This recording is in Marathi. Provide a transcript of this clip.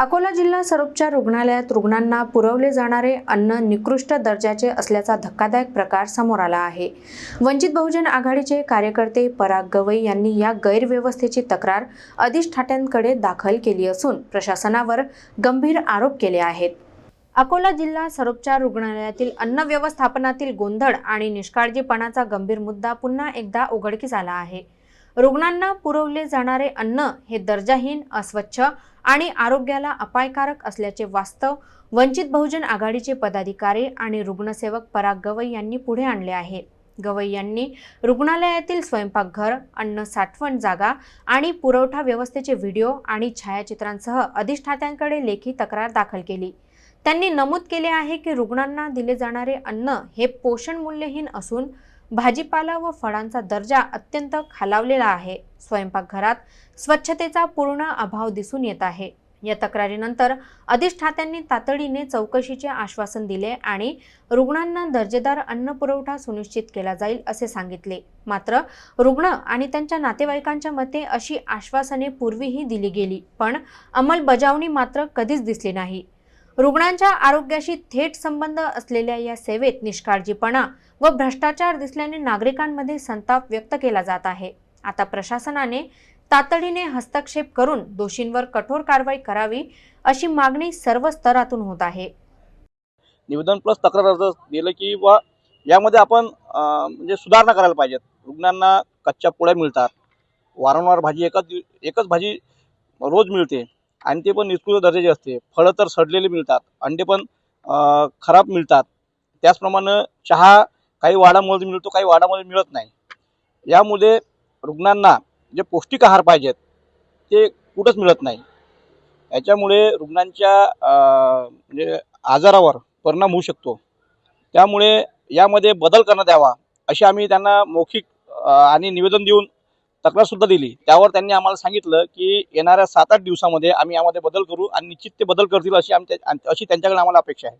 अकोला जिल्हा सरोपचार रुग्णालयात रुग्णांना पुरवले जाणारे अन्न निकृष्ट दर्जाचे असल्याचा धक्कादायक प्रकार समोर आला आहे. वंचित बहुजन आघाडीचे कार्यकर्ते पराग गवई यांनी या गैरव्यवस्थेची तक्रार अधिष्ठात्यांकडे दाखल केली असून प्रशासनावर गंभीर आरोप केले आहेत. अकोला जिल्हा सरोपचार रुग्णालयातील अन्न व्यवस्थापनातील गोंधळ आणि निष्काळजीपणाचा गंभीर मुद्दा पुन्हा एकदा उघडकीस आला आहे. रुग्णांना पुरवले जाणारे अन्न हे दर्जाहीन अस्वच्छ आणि आरोग्याला अपायकारक असल्याचे वास्तव वंचित बहुजन आघाडीचे पदाधिकारी आणि रुग्णसेवक पराग गवई यांनी पुढे आणले आहे. गवई यांनी रुग्णालयातील स्वयंपाकघर अन्न साठवण जागा आणि पुरवठा व्यवस्थेचे व्हिडिओ आणि छायाचित्रांसह अधिष्ठात्यांकडे लेखी तक्रार दाखल केली. त्यांनी नमूद केले आहे की रुग्णांना दिले जाणारे अन्न हे पोषण मूल्यहीन असून भाजीपाला व फळांचा दर्जा अत्यंत खालावलेला आहे. स्वयंपाकघरात स्वच्छतेचा पूर्ण अभाव दिसून येत आहे. या तक्रारीनंतर अधिष्ठात्यांनी तातडीने चौकशीचे आश्वासन दिले आणि रुग्णांना दर्जेदार अन्न पुरवठा सुनिश्चित केला जाईल असे सांगितले. मात्र रुग्ण आणि त्यांच्या नातेवाईकांच्या मते अशी आश्वासने पूर्वीही दिली गेली पण अंमलबजावणी मात्र कधीच दिसली नाही. रुग्णांच्या आरोग्याशी थेट संबंध असलेल्या या सेवेत निष्काळजीपणा व भ्रष्टाचार दिसल्याने नागरिकांमध्ये संताप व्यक्त केला जात आहे. आता प्रशासनाने तातडीने हस्तक्षेप करून दोषींवर कठोर कारवाई करावी अशी मागणी सर्व स्तरातून होत आहे. निवेदन प्लस तक्रार अर्ज दिलं की व यामध्ये आपण म्हणजे सुधारणा करायला पाहिजेत. रुग्णांना कच्च्या पोळ्या मिळतात. वारंवार भाजी एकच एकच भाजी रोज मिळते. आणि ते पण निष्कृत दर्जाचे असते. फळं तर सडलेले मिळतात अंडे पण खराब मिळतात. त्याचप्रमाणे चहा काही वाडामध्ये मिळतो काही वाडामध्ये मिळत नाही. यामुळे रुग्णांना जे पौष्टिक आहार पाहिजेत ते कुठंच मिळत नाही. याच्यामुळे रुग्णांच्या म्हणजे आजारावर परिणाम होऊ शकतो. त्यामुळे यामध्ये बदल करण्यात यावा अशी आम्ही त्यांना मौखिक आणि निवेदन देऊन तक्रार सुद्धा दिली. त्यावर त्यांनी आम्हाला सांगितलं की येणाऱ्या सात आठ दिवसामध्ये आम्ही यामध्ये बदल करू आणि निश्चित ते बदल करतील अशी आमच्या अशी त्यांच्याकडे आम्हाला अपेक्षा आहे.